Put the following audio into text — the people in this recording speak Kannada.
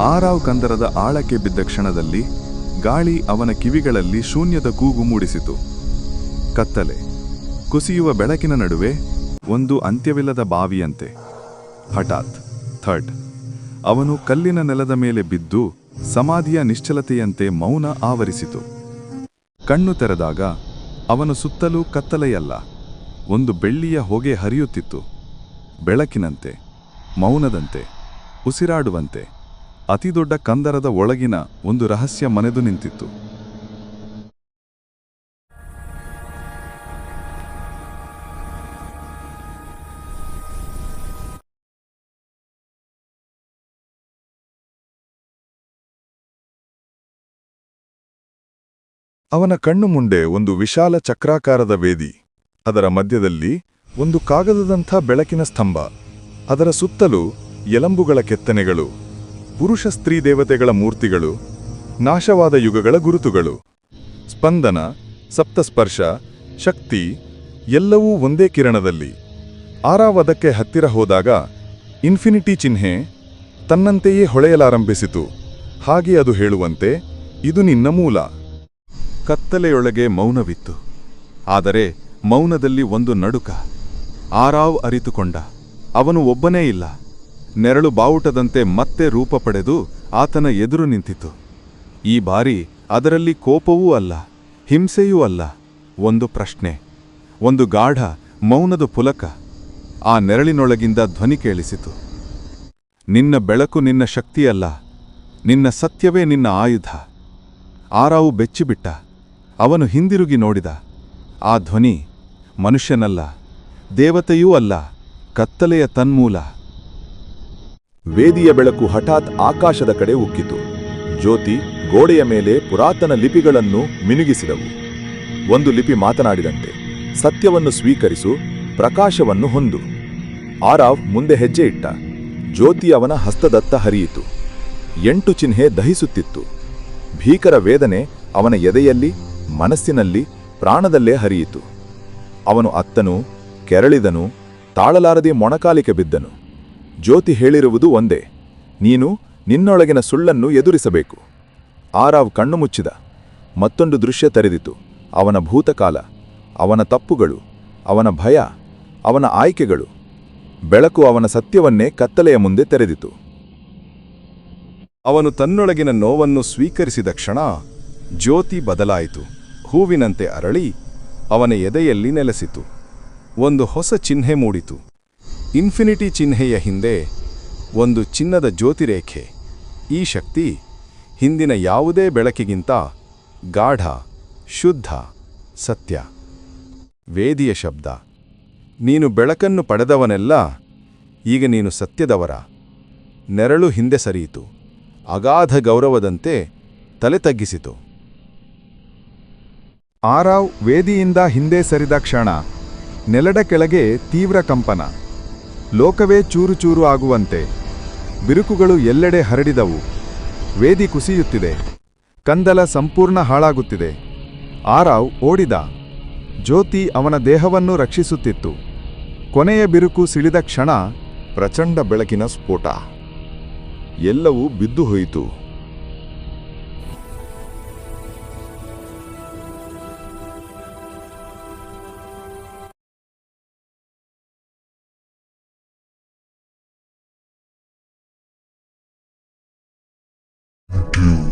ಆರಾವ್ ಕಂದರದ ಆಳಕ್ಕೆ ಬಿದ್ದ ಕ್ಷಣದಲ್ಲಿ ಗಾಳಿ ಅವನ ಕಿವಿಗಳಲ್ಲಿ ಶೂನ್ಯದ ಕೂಗು ಮೂಡಿಸಿತು. ಕತ್ತಲೆ. ಕುಸಿಯುವ ಬೆಳಕಿನ ನಡುವೆ ಒಂದು ಅಂತ್ಯವಿಲ್ಲದ ಬಾವಿಯಂತೆ. ಹಠಾತ್ ಥರ್ಡ್ ಅವನು ಕಲ್ಲಿನ ನೆಲದ ಮೇಲೆ ಬಿದ್ದು ಸಮಾಧಿಯ ನಿಶ್ಚಲತೆಯಂತೆ ಮೌನ ಆವರಿಸಿತು. ಕಣ್ಣು ತೆರೆದಾಗ ಅವನು ಸುತ್ತಲೂ ಕತ್ತಲೆಯಲ್ಲ, ಒಂದು ಬೆಳ್ಳಿಯ ಹೊಗೆ ಹರಿಯುತ್ತಿತ್ತು. ಬೆಳಕಿನಂತೆ, ಮೌನದಂತೆ, ಉಸಿರಾಡುವಂತೆ. ಅತಿದೊಡ್ಡ ಕಂದರದ ಒಳಗಿನ ಒಂದು ರಹಸ್ಯ ಮನೆದು ನಿಂತಿತ್ತು. ಅವನ ಕಣ್ಣು ಮುಂದೆ ಒಂದು ವಿಶಾಲ ಚಕ್ರಾಕಾರದ ವೇದಿ. ಅದರ ಮಧ್ಯದಲ್ಲಿ ಒಂದು ಕಾಗದದಂಥ ಬೆಳಕಿನ ಸ್ತಂಭ. ಅದರ ಸುತ್ತಲೂ ಎಲಂಬುಗಳ ಕೆತ್ತನೆಗಳು. ಪುರುಷ ಸ್ತ್ರೀ ದೇವತೆಗಳ ಮೂರ್ತಿಗಳು, ನಾಶವಾದ ಯುಗಗಳ ಗುರುತುಗಳು. ಸ್ಪಂದನ, ಸಪ್ತಸ್ಪರ್ಶ, ಶಕ್ತಿ ಎಲ್ಲವೂ ಒಂದೇ ಕಿರಣದಲ್ಲಿ. ಆರಾವದಕ್ಕೆ ಹತ್ತಿರ ಹೋದಾಗ ಇನ್ಫಿನಿಟಿ ಚಿಹ್ನೆ ತನ್ನಂತೆಯೇ ಹೊಳೆಯಲಾರಂಭಿಸಿತು. ಹಾಗೆ ಅದು ಹೇಳುವಂತೆ, ಇದು ನಿನ್ನ ಮೂಲ. ಕತ್ತಲೆಯೊಳಗೆ ಮೌನವಿತ್ತು. ಆದರೆ ಮೌನದಲ್ಲಿ ಒಂದು ನಡುಕ. ಆರಾವ್ ಅರಿತುಕೊಂಡ. ಅವನು ಒಬ್ಬನೇ ಇಲ್ಲ. ನೆರಳು ಬಾವುಟದಂತೆ ಮತ್ತೆ ರೂಪ ಪಡೆದು ಆತನ ಎದುರು ನಿಂತಿತು. ಈ ಬಾರಿ ಅದರಲ್ಲಿ ಕೋಪವೂ ಅಲ್ಲ, ಹಿಂಸೆಯೂ ಅಲ್ಲ, ಒಂದು ಪ್ರಶ್ನೆ, ಒಂದು ಗಾಢ, ಮೌನದ ಪುಲಕ. ಆ ನೆರಳಿನೊಳಗಿಂದ ಧ್ವನಿ ಕೇಳಿಸಿತು. ನಿನ್ನ ಬೆಳಕು ನಿನ್ನ ಶಕ್ತಿಯಲ್ಲ, ನಿನ್ನ ಸತ್ಯವೇ ನಿನ್ನ ಆಯುಧ. ಆರಾವು ಬೆಚ್ಚಿಬಿಟ್ಟ, ಅವನು ಹಿಂದಿರುಗಿ ನೋಡಿದ. ಆ ಧ್ವನಿ ಮನುಷ್ಯನಲ್ಲ, ದೇವತೆಯೂ ಅಲ್ಲ, ಕತ್ತಲೆಯ ತನ್ಮೂಲ. ವೇದಿಯ ಬೆಳಕು ಹಠಾತ್ ಆಕಾಶದ ಕಡೆ ಉಕ್ಕಿತು. ಜ್ಯೋತಿ ಗೋಡೆಯ ಮೇಲೆ ಪುರಾತನ ಲಿಪಿಗಳನ್ನು ಮಿನುಗಿಸಿದವು. ಒಂದು ಲಿಪಿ ಮಾತನಾಡಿದಂತೆ, ಸತ್ಯವನ್ನು ಸ್ವೀಕರಿಸು, ಪ್ರಕಾಶವನ್ನು ಹೊಂದು. ಆರಾವ್ ಮುಂದೆ ಹೆಜ್ಜೆ ಇಟ್ಟ. ಜ್ಯೋತಿ ಅವನ ಹಸ್ತದತ್ತ ಹರಿಯಿತು. ಎಂಟು ಚಿಹ್ನೆ ದಹಿಸುತ್ತಿತ್ತು. ಭೀಕರ ವೇದನೆ ಅವನ ಎದೆಯಲ್ಲಿ, ಮನಸ್ಸಿನಲ್ಲಿ, ಪ್ರಾಣದಲ್ಲೇ ಹರಿಯಿತು. ಅವನು ಅತ್ತನು, ಕೆರಳಿದನು, ತಾಳಲಾರದೆ ಮೊಣಕಾಲಿಕೆ ಬಿದ್ದನು. ಜ್ಯೋತಿ ಹೇಳಿರುವುದು ಒಂದೇ. ನೀನು ನಿನ್ನೊಳಗಿನ ಸುಳ್ಳನ್ನು ಎದುರಿಸಬೇಕು. ಆರಾವ್ ಕಣ್ಣು ಮುಚ್ಚಿದ. ಮತ್ತೊಂದು ದೃಶ್ಯ ತೆರೆದಿತು. ಅವನ ಭೂತಕಾಲ, ಅವನ ತಪ್ಪುಗಳು, ಅವನ ಭಯ, ಅವನ ಆಯ್ಕೆಗಳು. ಬೆಳಕು ಅವನ ಸತ್ಯವನ್ನೇ ಕತ್ತಲೆಯ ಮುಂದೆ ತೆರೆದಿತು. ಅವನು ತನ್ನೊಳಗಿನ ನೋವನ್ನು ಸ್ವೀಕರಿಸಿದ ಕ್ಷಣ ಜ್ಯೋತಿ ಬದಲಾಯಿತು. ಹೂವಿನಂತೆ ಅರಳಿ ಅವನ ಎದೆಯಲ್ಲಿ ನೆಲೆಸಿತು. ಒಂದು ಹೊಸ ಚಿಹ್ನೆ ಮೂಡಿತು. ಇನ್ಫಿನಿಟಿ ಚಿಹ್ನೆಯ ಹಿಂದೆ ಒಂದು ಚಿನ್ನದ ಜ್ಯೋತಿರೇಖೆ. ಈ ಶಕ್ತಿ ಹಿಂದಿನ ಯಾವುದೇ ಬೆಳಕಿಗಿಂತ ಗಾಢ, ಶುದ್ಧ, ಸತ್ಯ. ವೇದಿಯ ಶಬ್ದ. ನೀನು ಬೆಳಕನ್ನು ಪಡೆದವನೆಲ್ಲ, ಈಗ ನೀನು ಸತ್ಯದವರ. ನೆರಳು ಹಿಂದೆ ಸರಿಯಿತು. ಅಗಾಧ ಗೌರವದಂತೆ ತಲೆ ತಗ್ಗಿಸಿತು. ಆರಾವ್ ವೇದಿಯಿಂದ ಹಿಂದೆ ಸರಿದ ಕ್ಷಣ, ನೆಲದ ಕೆಳಗೆ ತೀವ್ರ ಕಂಪನ. ಲೋಕವೇ ಚೂರು ಚೂರು ಆಗುವಂತೆ. ಬಿರುಕುಗಳು ಎಲ್ಲೆಡೆ ಹರಡಿದವು. ವೇದಿ ಕುಸಿಯುತ್ತಿದೆ. ಕಂದಲ ಸಂಪೂರ್ಣ ಹಾಳಾಗುತ್ತಿದೆ. ಆರಾವ್ ಓಡಿದ. ಜ್ಯೋತಿ ಅವನ ದೇಹವನ್ನು ರಕ್ಷಿಸುತ್ತಿತ್ತು. ಕೊನೆಯ ಬಿರುಕು ಸಿಳಿದ ಕ್ಷಣ ಪ್ರಚಂಡ ಬೆಳಕಿನ ಸ್ಫೋಟ. ಎಲ್ಲವೂ ಬಿದ್ದು ಹೋಯಿತು. You